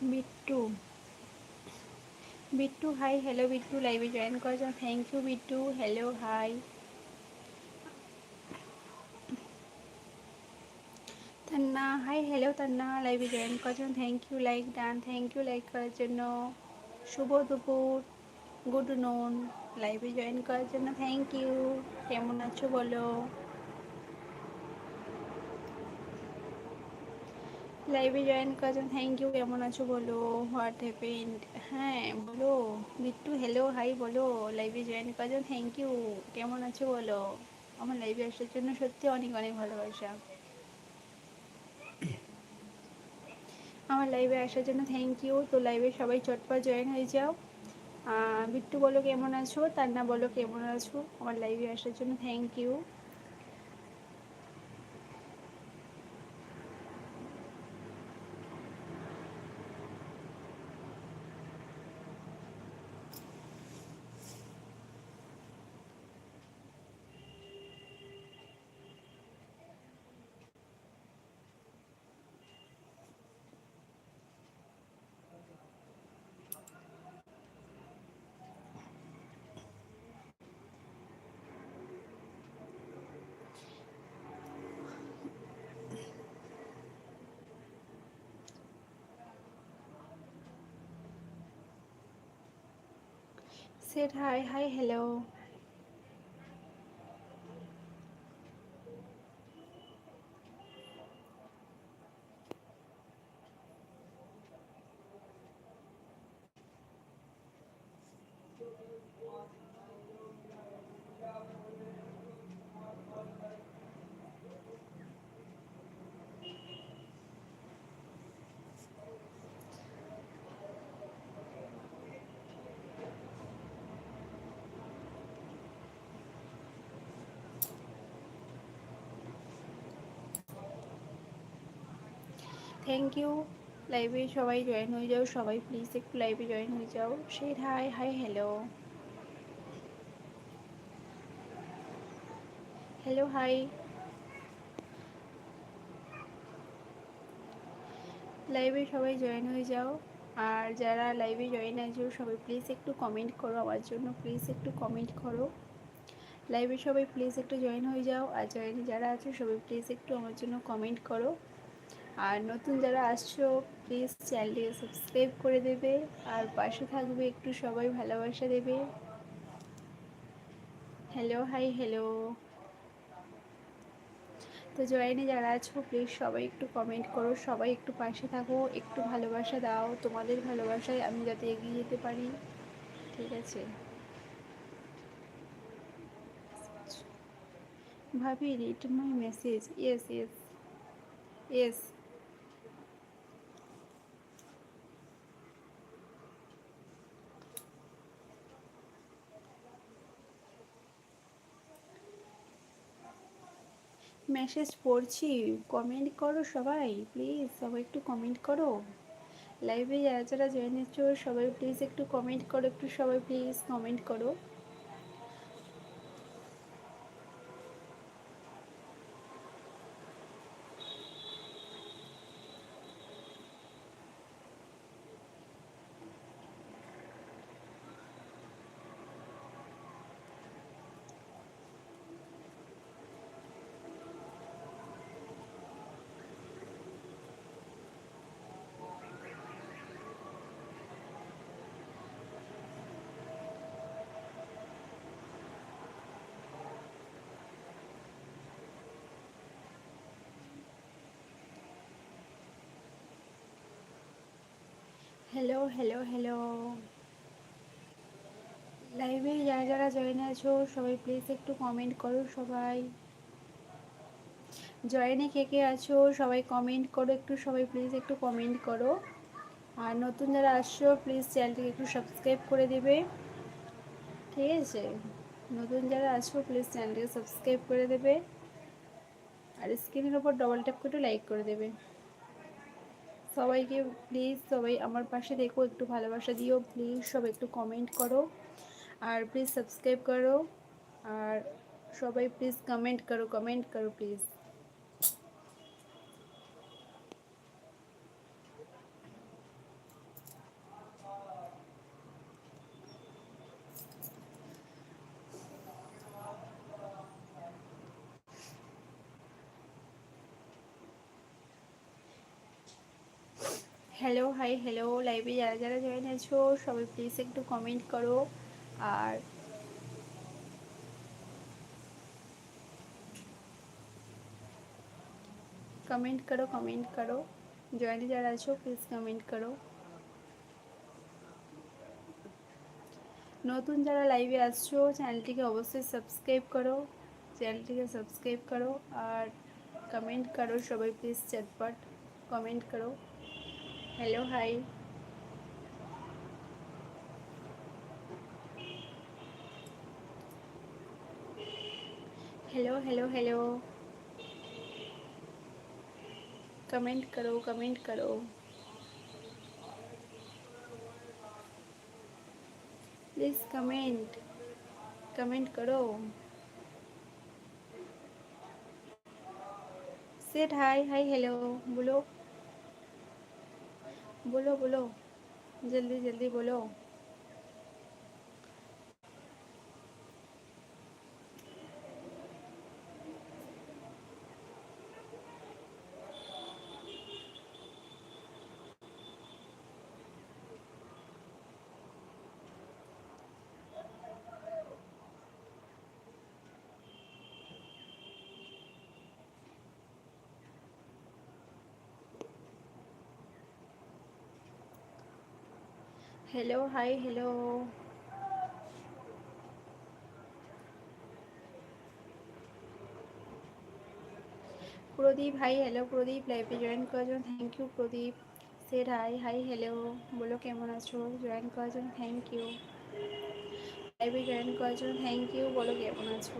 Bittu. Bittu hi hello Bittu লাইভে join করার জন্য thank you Bittu. Hello hi Tanna hi hello Tanna লাইভে জয়েন করার thank you like done thank you like করার জন্য শুভ দুপুর গুড নুন লাইভে জয়েন করার জন্য থ্যাংক ইউ কেমন আছো বলো? লাইভে জয়েন করার জন্য থ্যাংক ইউ কেমন আছো বলো? হোয়াট হ্যাপেন্ড হ্যাঁ বলো। বিট্টু হ্যালো হাই বলো। লাইভে জয়েন করার জন্য থ্যাংক ইউ কেমন আছো বলো? আমার লাইভে আসার জন্য সত্যি অনেক অনেক ভালোবাসা। আমার লাইভে আসার জন্য থ্যাংক ইউ তো লাইভে সবাই চটপট জয়েন হয়ে যাও। বিট্টু বলো, কেমন আছো? তান্না বলো, কেমন আছো? আমার লাইভে আসার জন্য thank you said hi hi hello thank you লাইভে সবাই জয়েন হয়ে যাও, সবাই প্লিজ একটু লাইভে জয়েন হয়ে যাও। সেই hi hi hello hello hi লাইভে সবাই জয়েন হয়ে যাও। আর যারা লাইভে জয়েন আছো, সবাই প্লিজ একটু কমেন্ট করো আমার জন্য প্লিজ একটু কমেন্ট করো। লাইভে সবাই প্লিজ একটু জয়েন হয়ে যাও। আর জয়েনে যারা আছো, সবাই প্লিজ একটু আমার জন্য কমেন্ট করো। আর নতুন যারা আসছো প্লিজ চ্যানেলটিকে সাবস্ক্রাইব করে দেবে। আর পাশে থাকবে একটু সবাই ভালোবাসা দেবে। হ্যালো হাই হ্যালো তো জয়েনে যারা আছো প্লিজ সবাই একটু কমেন্ট করো, সবাই একটু পাশে থাকো, একটু ভালোবাসা দাও। তোমাদের ভালোবাসায় আমি যাতে এগিয়ে যেতে পারি। ঠিক আছে? ভাবি read my message yes yes yes message পড়ছি। কমেন্ট করো সবাই প্লিজ সবাই একটু কমেন্ট করো। লাইভে যারা যারা জয়েন হচ্ছ, সবাই প্লিজ একটু কমেন্ট করো, একটু সবাই প্লিজ কমেন্ট করো। হ্যালো হ্যালো হ্যালো লাইভে যারা যারা জয়েন আছো, সবাই প্লিজ একটু কমেন্ট করো সবাই। জয়েনে কে কে আছো, সবাই কমেন্ট করো একটু, সবাই প্লিজ একটু কমেন্ট করো। আর নতুন যারা আসছো প্লিজ চ্যানেলটিকে একটু সাবস্ক্রাইব করে দেবে। ঠিক আছে? নতুন যারা আসছো প্লিজ চ্যানেলটিকে সাবস্ক্রাইব করে দেবে। আর স্ক্রিনের ওপর ডবল ট্যাপ করে লাইক করে দেবে। সবাইকে প্লিজ সবাই আমার পাশে দেখো, একটু ভালোবাসা দিও প্লিজ সবাই একটু কমেন্ট করো, আর প্লিজ সাবস্ক্রাইব করো, আর সবাই প্লিজ কমেন্ট করো কমেন্ট করো প্লিজ হ্যালো হাই হ্যালো লাইভে যারা যারা জয়েন আছো, সবাই প্লিজ একটু কমেন্ট করো। আর কমেন্ট করো কমেন্ট করো। জয়েনে যারা আছো প্লিজ কমেন্ট করো। নতুন যারা লাইভে আসছো চ্যানেলটিকে অবশ্যই সাবস্ক্রাইব করো। চ্যানেলটিকে সাবস্ক্রাইব করো। আর কমেন্ট করো সবাই প্লিজ চটপট কমেন্ট করো। Hello hi hello hello hello comment करो कमेंट करो. प्लीज़ कमेंट कमेंट करो. सेट हाय हाय हेलो बोलो. बोलो बोलो। जल्दी जल्दी बोलो। Hello hi hello Pradeep hi hello Pradeep লাইভে জয়েন করার জন্য thank you Pradip set hi hi hello বলো কেমন আছো জয়েন করার জন্য থ্যাংক ইউ লাইভে জয়েন করার জন্য থ্যাংক ইউ বলো কেমন আছো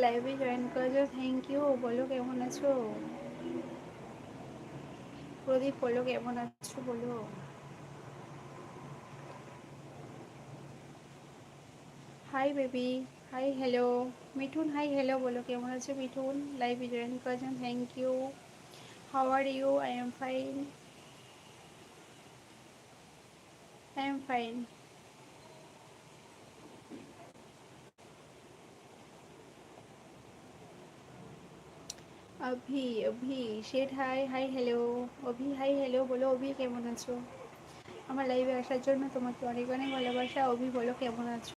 লাইভে জয়েন করার জন্য থ্যাংক ইউ বলো কেমন আছো? প্রদীপ, বলো কেমন আছো, বলো। Hi baby hi hello Mithun hi hello বলো কেমন আছো, মিঠুন? লাইভে জয়েন করার জন্য thank you how are you I am fine I am fine Abhi Abhi Seth hi hi hello, Abhi, hi hello, বলো, অভি, কেমন আছো? আমার লাইভে আসার জন্য তোমাকে অনেক অনেক ভালোবাসা, অভি, বলো, কেমন আছো?